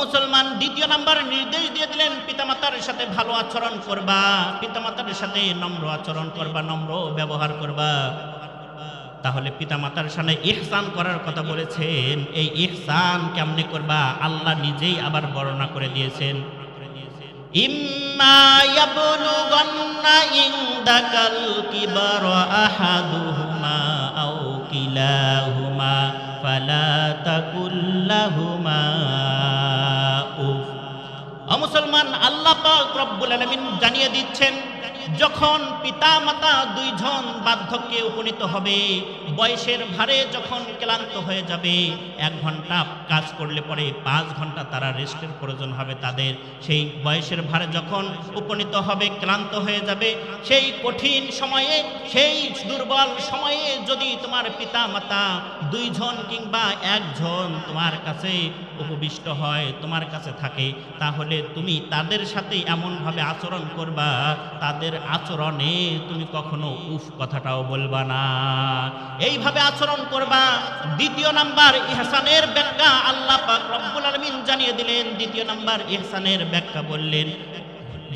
মুসলমান, দ্বিতীয় নাম্বার নির্দেশ দিয়ে দিলেন, পিতামাতার সাথে ভালো আচরণ করবা, পিতামাতার সাথে নম্র আচরণ করবা, নম্র ব্যবহার করবা। তাহলে পিতামাতার সামনে ইহসান করার কথা বলেছেন। এই ইহসান কেমনে করবা? আল্লাহ নিজেই আবার বর্ণনা করে দিয়েছেন। ইম্মা ফালা আল্লাহ জানিয়ে দিচ্ছেন যখন পিতা মাতা দুইজন বার্ধক্যে উপনীত হবে, বয়সের ভারে যখন ক্লান্ত হয়ে যাবে, এক ঘণ্টা কাজ করলে পরে পাঁচ ঘণ্টা তারা রেস্টের প্রয়োজন হবে তাদের। সেই বয়সের ভারে যখন উপনীত হবে, ক্লান্ত হয়ে যাবে, সেই কঠিন সময়ে, সেই দুর্বল সময়ে যদি তোমার পিতা মাতা দুইজন কিংবা একজন তোমার কাছে উপবিষ্ট হয়, তোমার কাছে থাকে, তাহলে তুমি তাদের সাথে এমনভাবে আচরণ করবা, তাদের আচরণে তুমি কখনো উফ কথাটাও বলবা না। এইভাবে আচরণ করবা। দ্বিতীয় নাম্বার, ইহসানের ব্যাখ্যা আল্লাহ রব্বুল আলমিন জানিয়ে দিলেন। দ্বিতীয় নাম্বার, ইহসানের ব্যাখ্যা বললেন।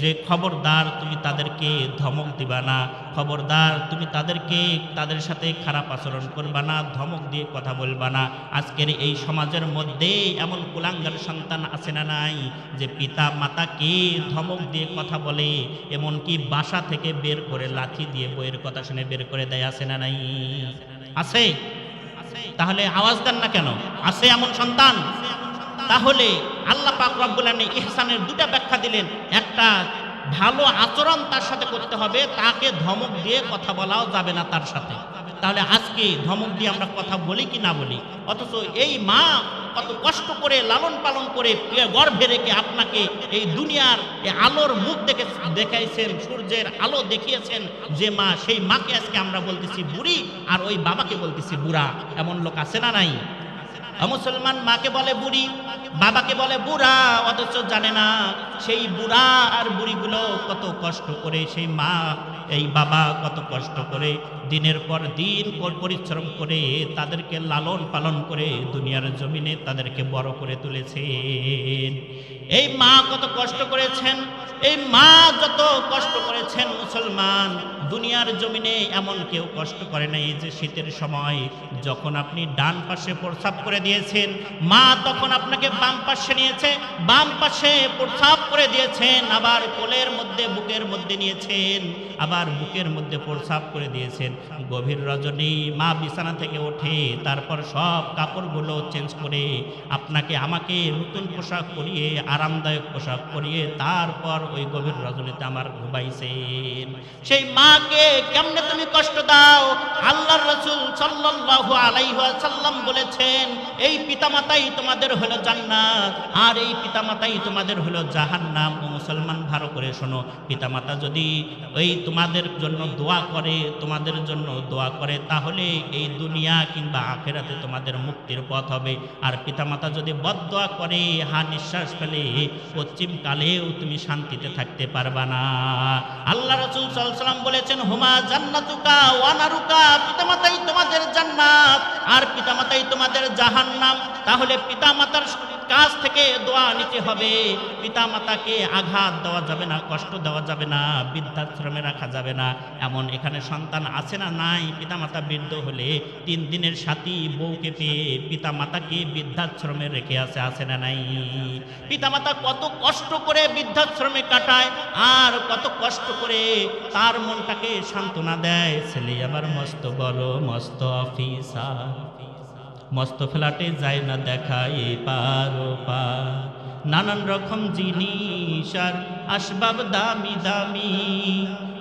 যে খবরদার তুমি তাদেরকে ধমক দিবা না, খবরদার তুমি তাদেরকে তাদের সাথে খারাপ আচরণ করবা না, ধমক দিয়ে কথা বলবা না। আজকের এই সমাজের মধ্যে এমন কুলাঙ্গার সন্তান আছে না নাই যে পিতা মাতাকে ধমক দিয়ে কথা বলে, এমনকি বাসা থেকে বের করে লাঠি দিয়ে বইয়ের কথা শুনে বের করে দেয় আছে না নাই? আছে? তাহলে আওয়াজ দেন না কেন? আছে এমন সন্তান? তাহলে আল্লাহ পাক রব্বুল ইহসানের দুটা ব্যাখ্যা দিলেন। একটা, ভালো আচরণ তার সাথে করতে হবে, তাকে ধমক দিয়ে কথা বলাও যাবে না তার সাথে। তাহলে আজকে ধমক দিয়ে আমরা কথা বলি কি না বলি? অথচ এই মা কত কষ্ট করে, লালন পালন করে গর্ভে রেখে আপনাকে এই দুনিয়ার আলোর মুখ দেখে, দেখাইছেন, সূর্যের আলো দেখিয়েছেন যে মা, সেই মাকে আজকে আমরা বলতেছি বুড়ি, আর ওই বাবাকে বলতেছি বুড়া। এমন লোক আছে না নাই? মুসলমান মাকে বলে বুড়ি, বাবাকে বলে বুড়া, অথচ জানে না সেই বুড়া আর বুড়িগুলো কত কষ্ট করে সেই মা এই বাবা কত কষ্ট করে দিনের পর দিন পরিশ্রম করে তাদেরকে লালন পালন করে দুনিয়ার জমিনে তাদেরকে বড় করে তুলেছেন। এই মা কত কষ্ট করেছেন? এই মা যত কষ্ট করেছেন মুসলমান, দুনিয়ার জমিনে এমন কেউ কষ্ট করে নাই যে শীতের সময় যখন আপনি ডান পাশে প্রস্রাব করে দিয়েছেন, মা তখন আপনাকে বাম পাশে নিয়েছে, বাম পাশে প্রস্রাব করে দিয়েছেন, আবার কোলের মধ্যে, বুকের মধ্যে নিয়েছেন, আবার বুকের মধ্যে প্রস্রাব করে দিয়েছেন। গভীর রজনী মা বিছানা থেকে ওঠে, তারপর সব কাপড়গুলো চেঞ্জ করে আপনাকে আমাকে নতুন পোশাক পরিয়ে, আরামদায়ক পোশাক পরিয়ে তারপর ওই গভীর রজনীতে আমার ঘুমাইছেন। সেই মাকে কেমনে তুমি কষ্ট দাও? আল্লাহর রসুল সাল্লাল্লাহু আলাইহি সাল্লাম বলেছেন, এই পিতামাতাই তোমাদের হলো জান্নাত, আর এই পিতামাতাই তোমাদের হলো জাহান্নাম। ও মুসলমান, ভালো করে শোনো, পিতামাতা যদি ওই তোমাদের জন্য দোয়া করে, তোমাদের জন্য দোয়া করে, তাহলে এই দুনিয়া কিংবা আখেরাতে তোমাদের মুক্তির পথ হবে। আর পিতামাতা যদি বদদোয়া করে হা নিঃশ্বাস ফেলে, পশ্চিম কালেও তুমি শান্তিতে থাকতে পারবা না। আল্লাহ রসুল সাল্লাম বলেছেন, হুমা জান্নাতুকা ওয়ানারুকা পিতামাতাই তোমাদের জান্নাত, আর পিতামাতাই তোমাদের জাহান্নাম। তাহলে পিতামাতার কাছ থেকে দোয়া নিতে হবে। পিতা মাতাকে আঘাত দেওয়া যাবে না, কষ্ট দেওয়া যাবে না, বৃদ্ধাশ্রমে রাখা যাবে না। এমন এখানে সন্তান আছে না নাই? পিতামাতা বৃদ্ধ হলে তিন দিনের সাথী বউকে পেয়ে পিতা মাতাকে বৃদ্ধাশ্রমে রেখে আছে আছে না নাই? পিতামাতা কত কষ্ট করে বৃদ্ধাশ্রমে কাটায় আর কত কষ্ট করে তার মনটাকে সান্ত্বনা দেয়। ছেলে আবার মস্ত বড়, মস্ত অফিসার। মস্ত ফ্ল্যাটে যায় না দেখায় পারো পা নানান রকম জিনিস আর আসবাব দামি দামি।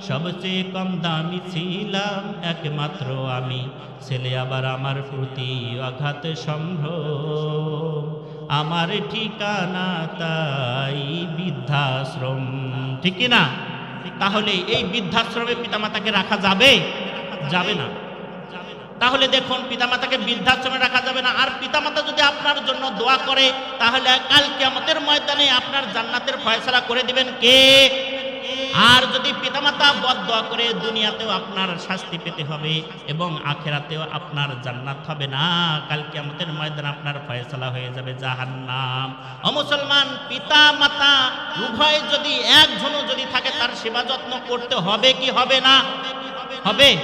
সবচেয়ে কম দামি ছিলাম, একমাত্র আমি। ছেলে আবার আমার প্রতি আঘাত সম্ভ্রম আমার ঠিকানা তাই বৃদ্ধাশ্রম। ঠিক না? তাহলে এই বৃদ্ধাশ্রমে পিতামাতাকে রাখা যাবে? যাবে না। তাহলে দেখুন, পিতামাতাকে বৃদ্ধাশ্রমে রাখা যাবে না। আর পিতামাতা যদি আপনার জন্য দোয়া করে, তাহলে কাল কিয়ামতের ময়দানে আপনার জান্নাতের ফয়সালা করে দিবেন কে? আর যদি পিতামাতা বদদোয়া করে দুনিয়াতেও আপনার শাস্তি পেতে হবে এবং আখেরাতেও আপনার জান্নাত হবে না কালকে আমাদের ময়দান আপনার ফয়সালা হয়ে যাবে জাহান্নাম। ও মুসলমান পিতা মাতা উভয় যদি একজনও যদি থাকে, তার সেবা যত্ন করতে হবে কি হবে না? হবে।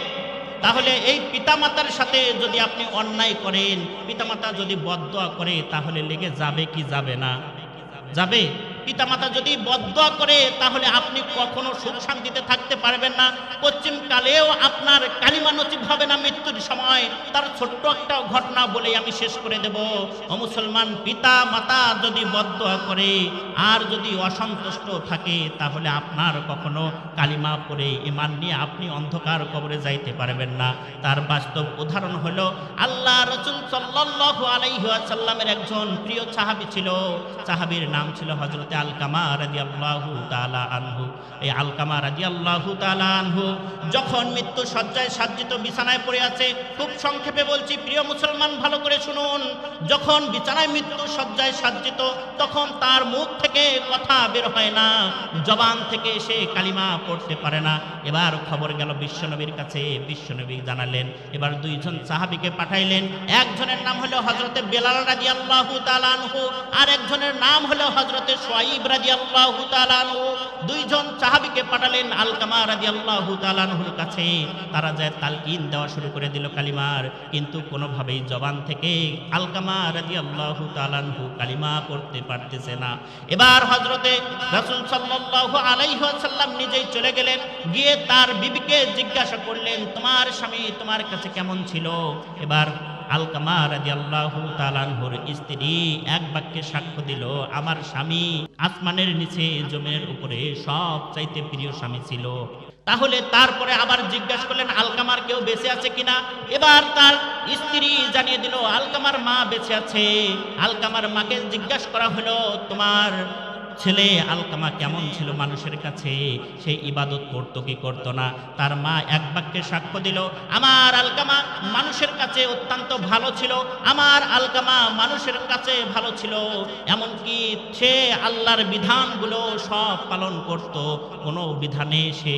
তাহলে এই পিতামাতার সাথে যদি আপনি অন্যায় করেন, পিতামাতা যদি বদদোয়া করে, তাহলে লেগে যাবে কি যাবে না? যাবে। পিতামাতা যদি বদদোয়া করে, তাহলে আপনি কখনো সুখ শান্তিতে থাকতে পারবেন না। পশ্চিম কালেও আপনার কালিমা নচিব হবে না মৃত্যুর সময়। তার ছোট্ট একটা ঘটনা বলে আমি শেষ করে দেব। মুসলমান পিতা মাতা যদি বদদোয়া করে আর যদি অসন্তুষ্ট থাকে, তাহলে আপনার কখনো কালিমা পড়ে ইমান নিয়ে আপনি অন্ধকার কবরে যাইতে পারবেন না। তার বাস্তব উদাহরণ হলো, আল্লাহ রসুল সাল্লাল্লাহু আলাইহি ওয়াসাল্লামের একজন প্রিয় সাহাবী ছিল। সাহাবীর নাম ছিল হযরতে আলকামা রাদিয়াল্লাহু তাআলা আনহু। এই আলকামা রাদিয়াল্লাহু তাআলা আনহু যখন মৃত্যু সজ্জায় সাজ্জিত বিছানায় পড়ে আছে, খুব সংক্ষেপে বলছি, প্রিয় মুসলমান, ভালো করে শুনুন। যখন বিছানায় মৃত্যু সজ্জায় সাজ্জিত, তখন তার মুখ থেকে কথা বের হয় না, জবান থেকে সে কালিমা পড়তে পারে না। এবার খবর গেল বিশ্বনবীর কাছে, বিশ্বনবী জানালেন, এবার দুইজন সাহাবীকে পাঠাইলেন। একজনের নাম হলো হজরতে বেলাল রাজি আল্লাহ তালানহু আর একজনের নাম হলো হজরতে সোয়াইব রাজি আল্লাহ দুইজন সাহাবীকে পাঠালেন আলকামা রাজি আল্লাহ তালানহুর কাছে। তারা যায় তালকিন দেওয়া শুরু করে দিল কালিমার, কিন্তু কোনোভাবেই জবান থেকে আলকামা রাজি আল্লাহ তালানহু কালিমা পড়তে পারতেছে না। এবার হজরতে রাসুল সাল্লাল্লাহু আলাইহি ওয়াসাল্লাম নিজেই চলে গেলেন, গিয়ে তার বিবিকে জিজ্ঞাসা করলেন, তোমার স্বামী তোমার কাছে কেমন ছিল? এবার এক বাক্যে সাক্ষ্য আমার স্বামী নিচে উপরে সব চাইতে প্রিয় স্বামী ছিল। তাহলে তারপরে আবার জিজ্ঞাসা করলেন, আলকামার কেউ বেঁচে আছে কিনা? এবার তার স্ত্রী জানিয়ে দিল, আলকামার মা বেঁচে আছে। আলকামার মাকে জিজ্ঞাসা করা হলো, তোমার ছেলে আলকামা কেমন ছিল মানুষের কাছে? সে ইবাদত করতো কি করতো না? তার মা এক বাক্যে সাক্ষ্য দিল, আমার আলকামা মানুষের কাছে অত্যন্ত ভালো ছিল। আমার আলকামা মানুষের কাছে ভালো ছিল। এমনকি সে আল্লাহর বিধানগুলো সব পালন করত। কোনো বিধানে সে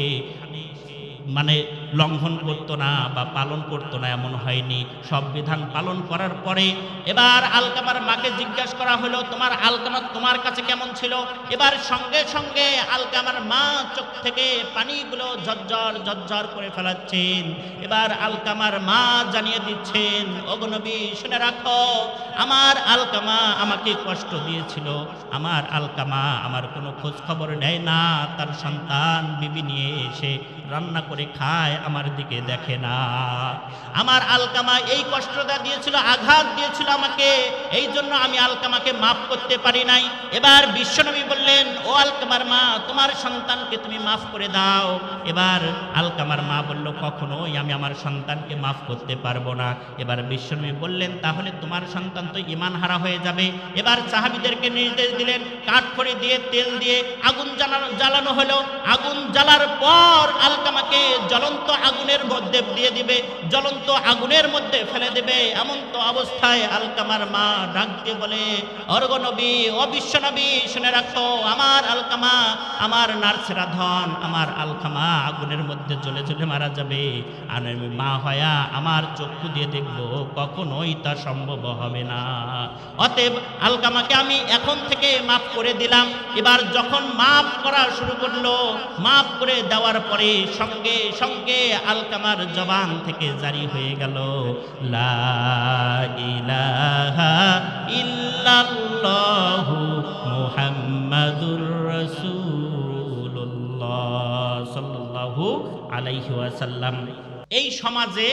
মানে লঙ্ঘন করতো না বা পালন করতো না, এমন হয়নি। সব বিধান পালন করার পরে এবার আলকামার মাকে জিজ্ঞাসা করা হলো, তোমার আলকামা তোমার কাছে কেমন ছিল? এবার সঙ্গে সঙ্গে আলকামার মা চোখ থেকে পানিগুলো ঝরঝর ঝরঝর করে ফেলাচ্ছেন। এবার আলকামার মা জানিয়ে দিচ্ছেন অগনবী শুনে রাখো, আমার আলকামা আমাকে কষ্ট দিয়েছিল। আমার আলকামা আমার কোনো খোঁজ খবর নেয় না। তার সন্তান বিবি নিয়ে এসে রান্না করে খায় আমার দিকে দেখে না। আমার আলকামা এই কষ্টটা দিয়েছিল, আঘাত দিয়েছিল আমাকে। এই জন্য আমি আলকামাকে মাফ করতে পারি নাই। এবার বিশ্বনবী বললেন, ও আলকামার মা, তোমার সন্তানকে তুমি মাফ করে দাও। এবার আলকামার মা বলল, কখনোই আমি আমার সন্তানকে মাফ করতে পারব না। এবার বিশ্বনবী বললেন, তাহলে তোমার সন্তান তো ইমান হারা হয়ে যাবে। এবার সাহাবিদেরকে নির্দেশ দিলেন কাঠ খড়ি দিয়ে তেল দিয়ে আগুন জ্বালানো জ্বালানো হলো। আগুন জ্বালার পর আলকামাকে জ্বলন্ত আগুনের মধ্যে দিয়ে দিবে, জ্বলন্ত আগুনের মধ্যে ফেলে দেবে। এমন তো অবস্থায় আলকামার মা ডাক দিয়ে বলে, অর্গ নবী অবিশ্ব নবী, শুনে রাখো, আমার আলকামা, আমার নার্সেরা ধন, আমার আলকামা আগুনের মধ্যে জ্বলে জ্বলে মারা যাবে। আর আমি মা হয়া আমার চক্ষু দিয়ে দেখব, কখনোই তা সম্ভব হবে না। অতএব আলকামাকে আমি এখন থেকে মাফ করে দিলাম। এবার যখন মাফ করা শুরু করল, মাফ করে দেওয়ার পরে সঙ্গে সঙ্গে আলকামার জবান থেকে জারি হয়ে গেল, লা ইলাহা আলাইহি এই সমাজে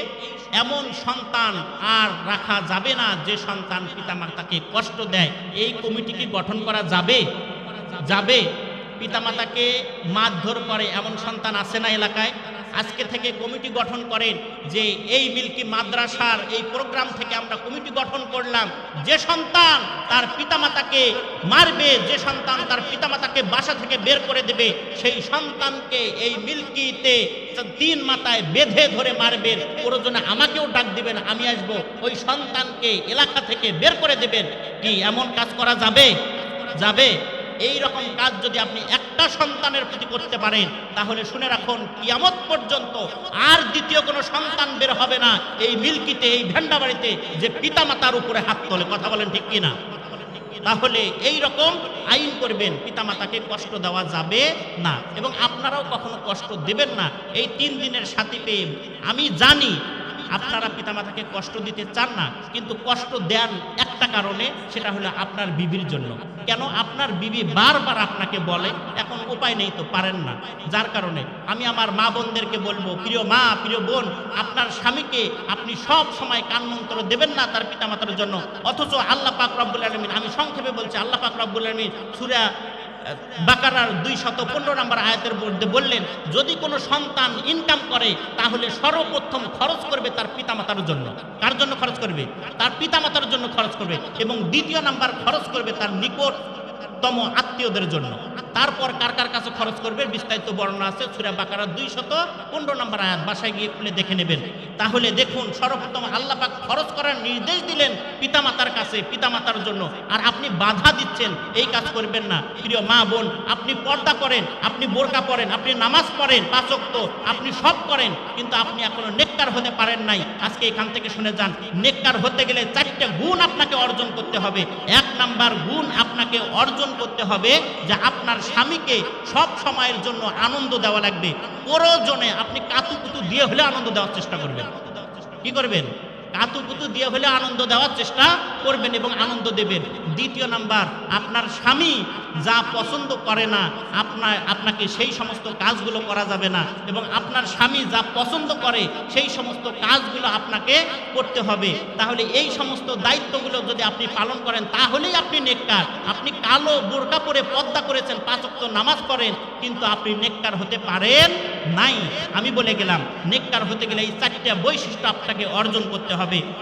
এমন সন্তান আর রাখা যাবে না যে সন্তান পিতামাতাকে কষ্ট দেয়। এই কমিটি কি গঠন করা যাবে? যাবে। পিতামাতাকে মারধর করে এমন সন্তান আছে না এলাকায়? আজকে থেকে কমিটি গঠন করেন যে এই মিল্কি মাদ্রাসার এই প্রোগ্রাম থেকে আমরা কমিটি গঠন করলাম। যে সন্তান তার পিতামাতাকে মারবে, যে সন্তান তার পিতামাতাকে বাসা থেকে বের করে দেবে, সেই সন্তানকে এই মিল্কিতে তিন মাথায় বেঁধে ধরে মারবেন প্রয়োজনে আমাকেও ডাক দিবেন, আমি আসব। ওই সন্তানকে এলাকা থেকে বের করে দেবেন। কি এমন কাজ করা যাবে? যাবে? এই রকম কাজ যদি আপনি একটা সন্তানের প্রতি করতে পারেন, তাহলে শুনে রাখুন, কিয়ামত পর্যন্ত আর দ্বিতীয় কোনো সন্তান বের হবে না। এই মিল্কিতে, এই ভেন্ডাবাড়িতে যে পিতামাতার উপরে হাত তোলে, কথা বলেন ঠিক কিনা? তাহলে এই রকম আইন করবেন, পিতামাতাকে কষ্ট দেওয়া যাবে না। এবং আপনারাও কখনো কষ্ট দেবেন না। এই তিন দিনের সাথী পেয়ে আমি জানি আপনারা পিতামাতাকে কষ্ট দিতে চান না, কিন্তু কষ্ট দেন একটা কারণে সেটা হলো আপনার বিবির জন্য। কেন? আপনার বিবি বারবার আপনাকে বলে, এখন উপায় নেই তো, পারেন না। যার কারণে আমি আমার মা বোনদেরকে বলব, প্রিয় মা, প্রিয় বোন, আপনার স্বামীকে আপনি সব সময় কানমন্ত্র দেবেন না তার পিতামাতার জন্য। অথচ আল্লাহ পাক আলমিন, আমি সংক্ষেপে বলছি, আল্লাহ পাক আলমিন সুরা বাকারার দুই শত পনেরো নম্বর আয়াতের মধ্যে বললেন, যদি কোনো সন্তান ইনকাম করে, তাহলে সর্বপ্রথম খরচ করবে তার পিতামাতার জন্য। কার জন্য খরচ করবে? তার পিতামাতার জন্য খরচ করবে এবং দ্বিতীয় নাম্বার খরচ করবে তার নিকটতম আত্মীয়দের জন্য। তারপর কার কার কাছে খরচ করবে? বিস্তারিত বর্ণনা আছে সুরা বাকারার দুই শত পনেরো নম্বর আয়াত। বাসায় গিয়ে খুলে দেখে নেবেন। তাহলে দেখুন, সর্বপ্রথম আল্লাহ পাক খরচ করার নির্দেশ দিলেন পিতামাতার কাছে, পিতামাতার জন্য। আর আপনি বাধা দিচ্ছেন, এই কাজ করবেন না। প্রিয় মা, বোন, আপনি পর্দা করেন, আপনি বোরকা পড়েন আপনি নামাজ পড়েন পাচক্ত আপনি সব করেন, কিন্তু আপনি এখনও নেককার হতে পারেন নাই। আজকে এখান থেকে শুনে যান, নেককার হতে গেলে চারটে গুণ আপনাকে অর্জন করতে হবে। এক নাম্বার গুণ আপনাকে অর্জন করতে হবে যে আপনার স্বামীকে সব সময়ের জন্য আনন্দ দেওয়া লাগবে। প্রয়োজনে আপনি কাতুকুতু দিয়ে হলে আনন্দ দেওয়ার চেষ্টা করবেন। কি করবেন? কাতুকুতু দিয়ে হলে আনন্দ দেওয়ার চেষ্টা করবেন এবং আনন্দ দেবেন। দ্বিতীয় নাম্বার, আপনার স্বামী যা পছন্দ করে না, আপনার, আপনাকে সেই সমস্ত কাজগুলো করা যাবে না এবং আপনার স্বামী যা পছন্দ করে, সেই সমস্ত কাজগুলো আপনাকে করতে হবে। তাহলে এই সমস্ত দায়িত্বগুলো যদি আপনি পালন করেন, তাহলেই আপনি নেককার। আপনি কালো বোরকা পরে পদ্মা করেছেন পাঁচক্ত নামাজ পড়েন, কিন্তু আপনি নেককার হতে পারেন নাই। আমি বলে গেলাম নেককার হতে গেলে এই চারটা বৈশিষ্ট্য আপনাকে অর্জন করতে হবে।